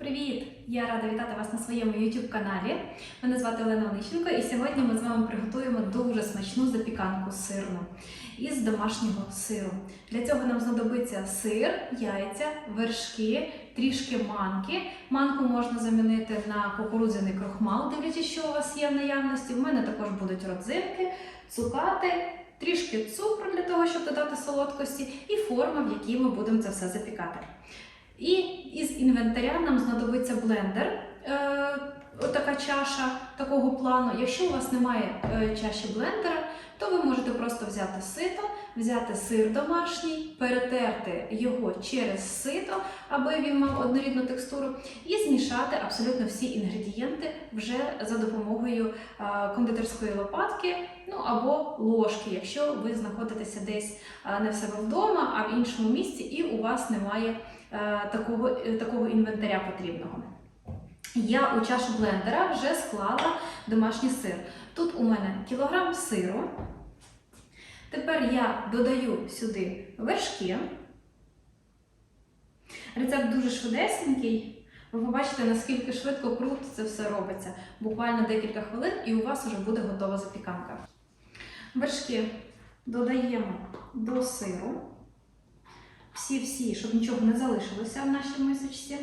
Привіт! Я рада вітати вас на своєму YouTube каналі. Мене звати Олена Онищенко, і сьогодні ми з вами приготуємо дуже смачну запіканку сирну із домашнього сиру. Для цього нам знадобиться сир, яйця, вершки, трішки манки. Манку можна замінити на кукурудзяний крохмал, дивлячись, що у вас є в наявності. У мене також будуть родзинки, цукати, трішки цукру для того, щоб додати солодкості, і форма, в якій ми будемо це все запікати. І із інвентаря нам знадобиться блендер, е, отака чаша такого плану. Якщо у вас немає е, чаші блендера, то ви можете просто взяти сито, взяти сир домашній, перетерти його через сито, аби він мав однорідну текстуру, і змішати абсолютно всі інгредієнти вже за допомогою е, кондитерської лопатки, ну або ложки, якщо ви знаходитеся десь е, не в себе вдома, а в іншому місці, і у вас немає е, такого, е, такого інвентаря потрібного. Я у чашу блендера вже склала домашній сир. Тут у мене кілограм сиру. Тепер я додаю сюди вершки. Рецепт дуже швидесенький. Ви побачите, наскільки швидко круто це все робиться. Буквально декілька хвилин, і у вас вже буде готова запіканка. Вершки додаємо до сиру. Всі-всі, щоб нічого не залишилося в нашій мисочці.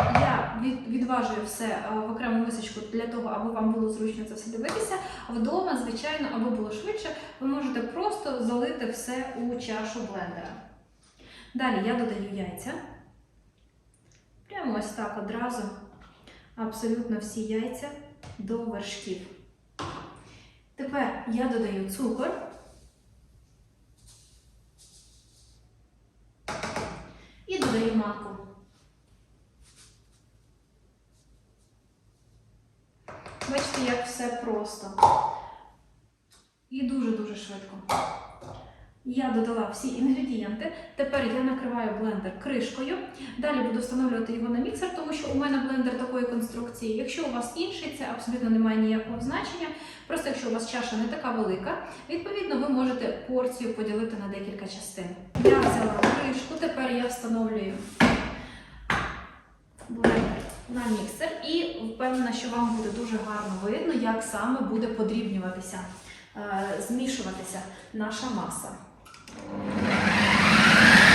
Я відважую все е, в окрему мисочку для того, аби вам було зручно це все дивитися. Вдома, звичайно, аби було швидше, ви можете просто залити все у чашу блендера. Далі я додаю яйця. Прямо ось так одразу абсолютно всі яйця до вершків. Тепер я додаю цукор. І додаю маку. Бачите, як все просто. І дуже-дуже швидко. Я додала всі інгредієнти. Тепер я накриваю блендер кришкою. Далі буду встановлювати його на міксер, тому що у мене блендер такої конструкції. Якщо у вас інший, це абсолютно не має ніякого значення. Просто якщо у вас чаша не така велика, відповідно ви можете порцію поділити на декілька частин. Я взяла кришку, тепер я встановлюю блендер на міксер і впевнена, що вам буде дуже гарно видно, як саме буде подрібнюватися, е, змішуватися наша маса. ああ。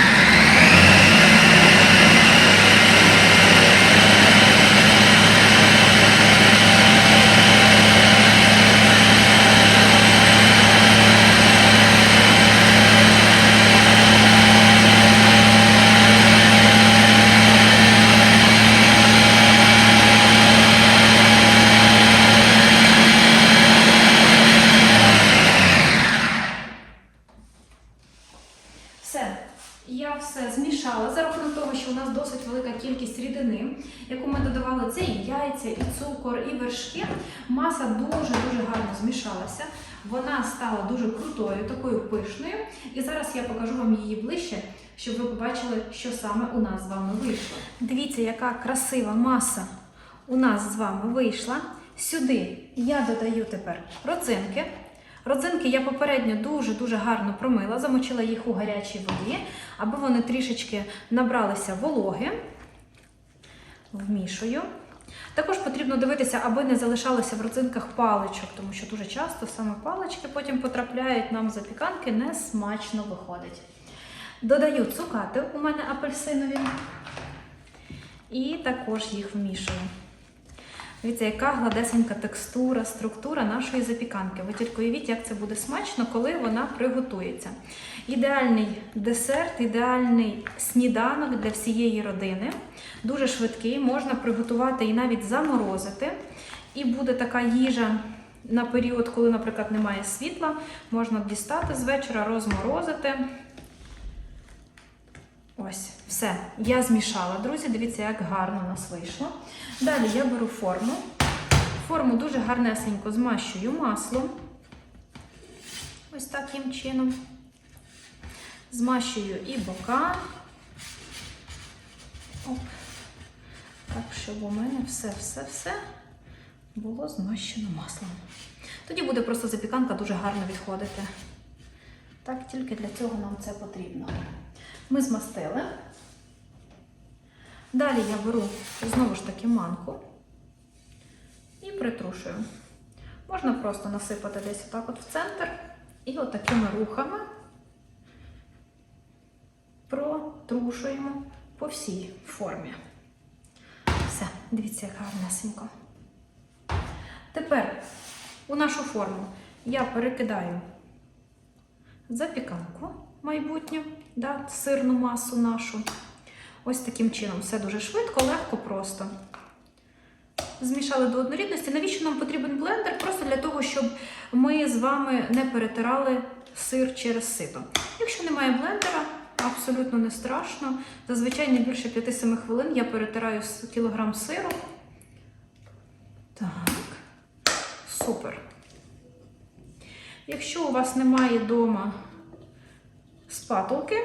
Все, я все змішала за рахунок того, що у нас досить велика кількість рідини, яку ми додавали, це і яйця, і цукор, і вершки. Маса дуже-дуже гарно змішалася. Вона стала дуже крутою, такою пишною. І зараз я покажу вам її ближче, щоб ви побачили, що саме у нас з вами вийшло. Дивіться, яка красива маса у нас з вами вийшла. Сюди я додаю тепер родзинки. Родзинки я попередньо дуже-дуже гарно промила, замочила їх у гарячій воді, аби вони трішечки набралися вологи. Вмішую. Також потрібно дивитися, аби не залишалося в родзинках паличок, тому що дуже часто саме палички потім потрапляють нам запіканки, не смачно виходить. Додаю цукати, у мене апельсинові, і також їх вмішую. Дивіться, яка гладесенька текстура, структура нашої запіканки. Ви тільки уявіть, як це буде смачно, коли вона приготується. Ідеальний десерт, ідеальний сніданок для всієї родини. Дуже швидкий, можна приготувати і навіть заморозити. І буде така їжа на період, коли, наприклад, немає світла. Можна дістати з вечора, розморозити. Ось, все. Я змішала, друзі. Дивіться, як гарно у нас вийшло. Далі я беру форму. Форму дуже гарнесенько змащую маслом. Ось таким чином. Змащую і бока. Оп. Так, щоб у мене все-все-все було змащено маслом. Тоді буде просто запіканка дуже гарно відходити. Так, тільки для цього нам це потрібно. Ми змастили. Далі я беру знову ж таки манку і притрушую. Можна просто насипати десь отак от в центр і отакими рухами протрушуємо по всій формі. Все, дивіться, як гарнесенько. Тепер у нашу форму я перекидаю запіканку майбутню, да, сирну масу нашу. Ось таким чином. Все дуже швидко, легко, просто. Змішали до однорідності. Навіщо нам потрібен блендер? Просто для того, щоб ми з вами не перетирали сир через сито. Якщо немає блендера, абсолютно не страшно. Зазвичай не більше 5-7 хвилин я перетираю кілограм сиру. Так, супер. Якщо у вас немає вдома спатулки,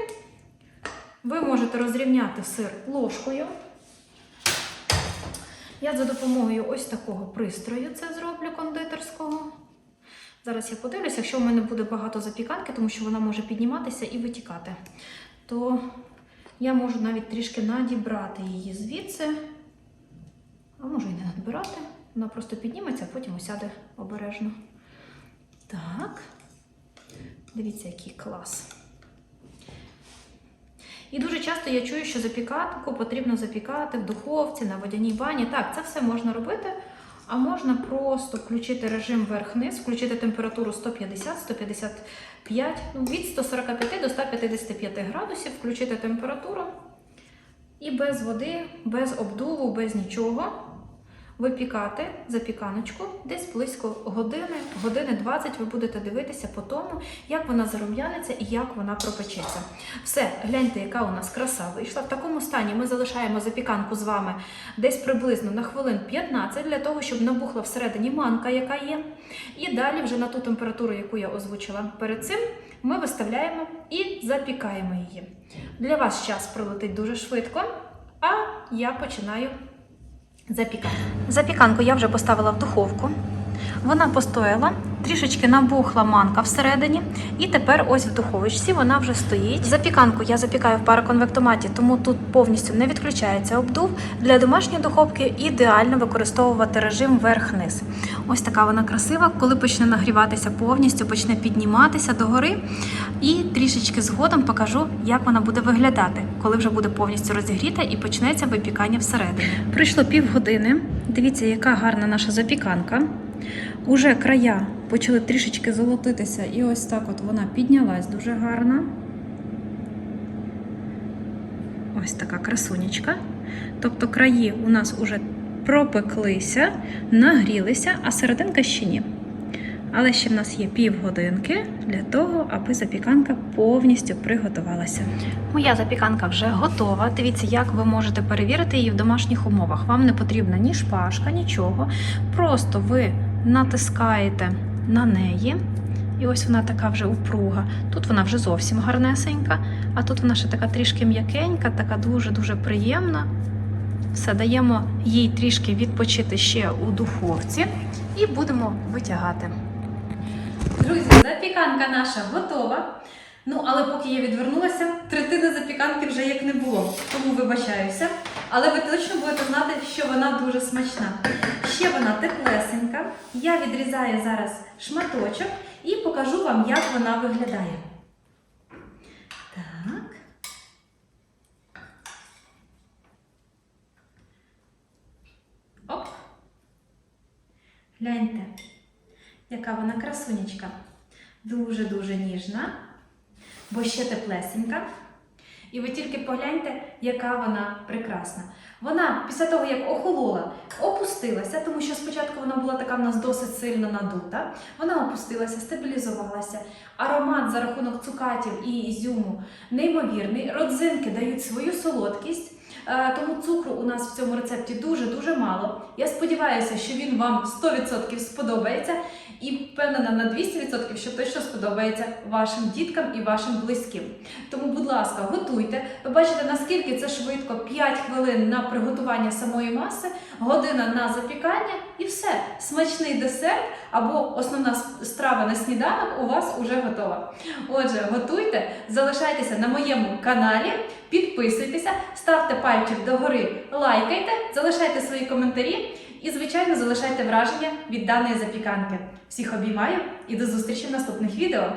ви можете розрівняти сир ложкою. Я за допомогою ось такого пристрою це зроблю кондитерського. Зараз я подивлюся, якщо в мене буде багато запіканки, тому що вона може підніматися і витікати, то я можу навіть трішки надібрати її звідси, а можу і не надбирати. Вона просто підніметься, а потім осяде обережно. Так. Дивіться, який клас. І дуже часто я чую, що запіканку потрібно запікати в духовці, на водяній бані. Так, це все можна робити, а можна просто включити режим верх-низ, включити температуру 150-155, ну, від 145 до 155 градусів, включити температуру. І без води, без обдуву, без нічого випікати запіканочку десь близько години, години 20 ви будете дивитися по тому, як вона зарум'яниться і як вона пропечеться. Все, гляньте, яка у нас краса вийшла. В такому стані ми залишаємо запіканку з вами десь приблизно на хвилин 15 для того, щоб набухла всередині манка, яка є. І далі, вже на ту температуру, яку я озвучила перед цим, ми виставляємо і запікаємо її. Для вас час пролетить дуже швидко, а я починаю запікати. Запіканку я вже поставила в духовку. Вона постояла, трішечки набухла манка всередині, і тепер ось в духовочці вона вже стоїть. Запіканку я запікаю в пароконвектоматі, тому тут повністю не відключається обдув. Для домашньої духовки ідеально використовувати режим верх-низ. Ось така вона красива, коли почне нагріватися повністю, почне підніматися догори. І трішечки згодом покажу, як вона буде виглядати, коли вже буде повністю розігріта і почнеться випікання всередині. Пройшло півгодини. Дивіться, яка гарна наша запіканка. Уже края почали трішечки золотитися, і ось так от вона піднялась дуже гарно. Ось така красунечка. Тобто краї у нас уже пропеклися, нагрілися, а серединка ще ні. Але ще в нас є півгодинки для того, аби запіканка повністю приготувалася. Моя запіканка вже готова. Дивіться, як ви можете перевірити її в домашніх умовах. Вам не потрібна ні шпажка, нічого. Просто ви натискаєте на неї. І ось вона така вже упруга. Тут вона вже зовсім гарнесенька, а тут вона ще така трішки м'якенька, така дуже-дуже приємна. Все, даємо їй трішки відпочити ще у духовці і будемо витягати. Друзі, запіканка наша готова. Ну, але поки я відвернулася, третини запіканки вже як не було, тому вибачаюся. Але ви точно будете знати, що вона дуже смачна. Ще вона теплесенька. Я відрізаю зараз шматочок і покажу вам, як вона виглядає. Так. Оп. Гляньте, яка вона красунечка. Дуже-дуже ніжна, бо ще теплесенька. І ви тільки погляньте, яка вона прекрасна. Вона після того, як охолола, опустилася, тому що спочатку вона була така в нас досить сильно надута. Вона опустилася, стабілізувалася. Аромат за рахунок цукатів і ізюму неймовірний. Родзинки дають свою солодкість. Е, Тому цукру у нас в цьому рецепті дуже-дуже мало. Я сподіваюся, що він вам 100% сподобається і впевнена на 200%, що точно сподобається вашим діткам і вашим близьким. Тому, будь ласка, готуйте. Ви бачите, наскільки це швидко 5 хвилин на приготування самої маси, година на запікання і все. Смачний десерт або основна страва на сніданок у вас уже готова. Отже, готуйте, залишайтеся на моєму каналі. підписуйтеся, ставте пальчик догори, лайкайте, залишайте свої коментарі і, звичайно, залишайте враження від даної запіканки. Всіх обіймаю і до зустрічі в наступних відео!